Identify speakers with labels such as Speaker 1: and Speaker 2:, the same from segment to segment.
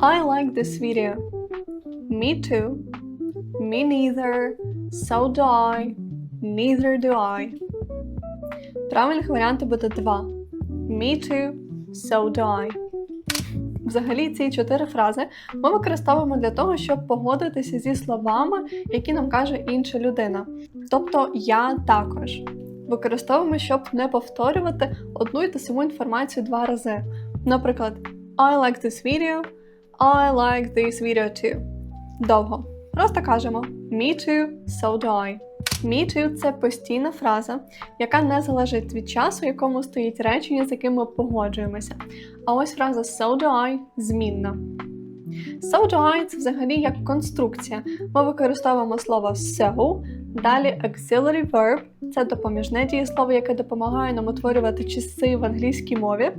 Speaker 1: I like this video. Me too. Me neither. So do I. Neither do I. Правильних варіантів буде два. Me too. So do I. Взагалі, ці чотири фрази ми використовуємо для того, щоб погодитися зі словами, які нам каже інша людина. Тобто я також. Використовуємо, щоб не повторювати одну і ту саму інформацію два рази. Наприклад, I like this video, I like this video too. Довго. Просто кажемо Me too, so do I. Me too – це постійна фраза, яка не залежить від часу, якому стоїть речення, з яким ми погоджуємося. А ось фраза so do I змінна. So do I – це взагалі як конструкція. Ми використовуємо слово so, далі auxiliary verb – це допоміжне дієслово, яке допомагає нам утворювати часи в англійській мові.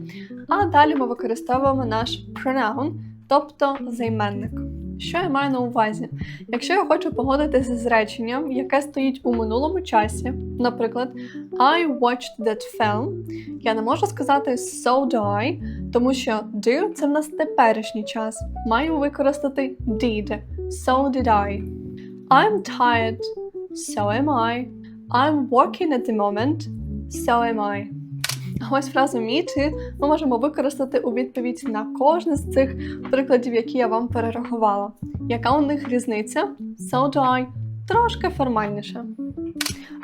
Speaker 1: А далі ми використовуємо наш pronoun, тобто займенник. Що я маю на увазі? Якщо я хочу погодитися з реченням, яке стоїть у минулому часі, наприклад, I watched that film, я не можу сказати so do I, тому що do це в нас теперішній час. Маю використати did. So did I. I'm tired. So am I. I'm working at the moment. So am I. А ось фразу me ми можемо використати у відповідь на кожне з цих прикладів, які я вам перерахувала. Яка у них різниця? So do I трошки формальніше.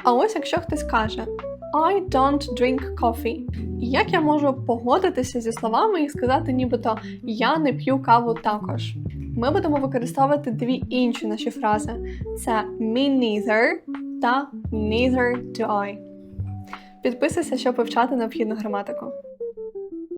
Speaker 1: А ось якщо хтось каже I don't drink coffee. Як я можу погодитися зі словами і сказати, нібито я не п'ю каву також. Ми будемо використовувати дві інші наші фрази: це me neither та neither do I. Підписуйся, щоб вивчати необхідну граматику.